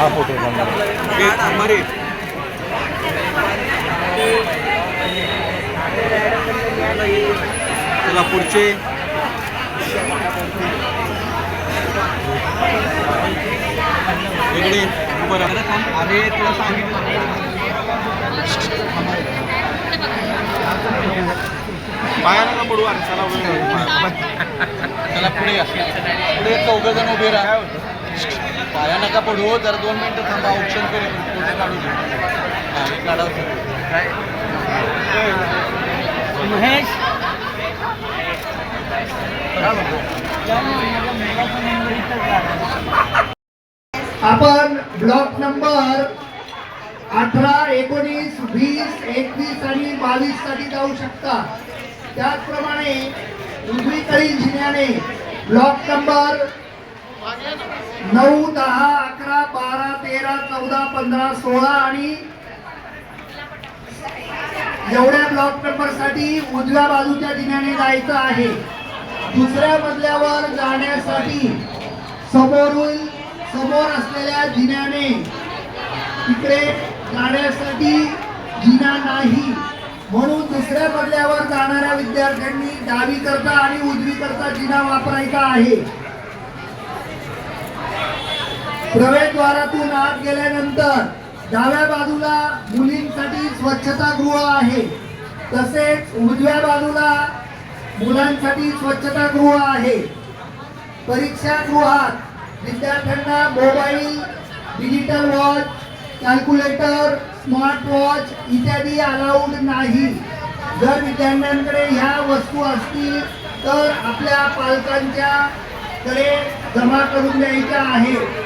हा फोटो चला पुढचे इकडे बरं अरे तुला सांगितलं पाया नका पडू चला चला पुढे पुढे चौघ जण उभे राहा. पाया नका पडू हो, जर दोन मिनिटं थांबा ऑप्शन करून फोटो काढू दे. काढावं काय? महेश? आपण ब्लॉक नंबर अठरा एकोणीस वीस एकवीस आणि बावीससाठी जाऊ शकता. त्याचप्रमाणे उजवीकडील जिल्ह्याने ब्लॉक नंबर नऊ दहा अकरा बारा तेरा चौदा पंधरा सोळा आणि एवढ्या ब्लॉक नंबरसाठी उजव्या बाजूच्या जिल्ह्याने जायचं आहे. दुसऱ्या मजल्यावर जाण्यासाठी समोरून समोर असलेल्या जिन्याने तिकडे जाण्यासाठी जिना नाही. म्हणून दुसऱ्या मजल्यावर जाणाऱ्या विद्यार्थ्यांनी डावी करता आणि उजवी करता जिना वापरायचा आहे. प्रवेशद्वारातून आत गेल्यानंतर डाव्या बाजूला मुलींसाठी स्वच्छतागृह आहे. तसेच उजव्या बाजूला मुलांसाठी स्वच्छतागृह आहे. परीक्षागृहात विद्यार्थ्यांना mobile digital watch calculator smart watch इत्यादी अलाउड नाही. जर विद्यार्थ्यांकडे ह्या वस्तू असतील तर आपल्या पालकांच्या कडे जमा करून द्यायच्या आहे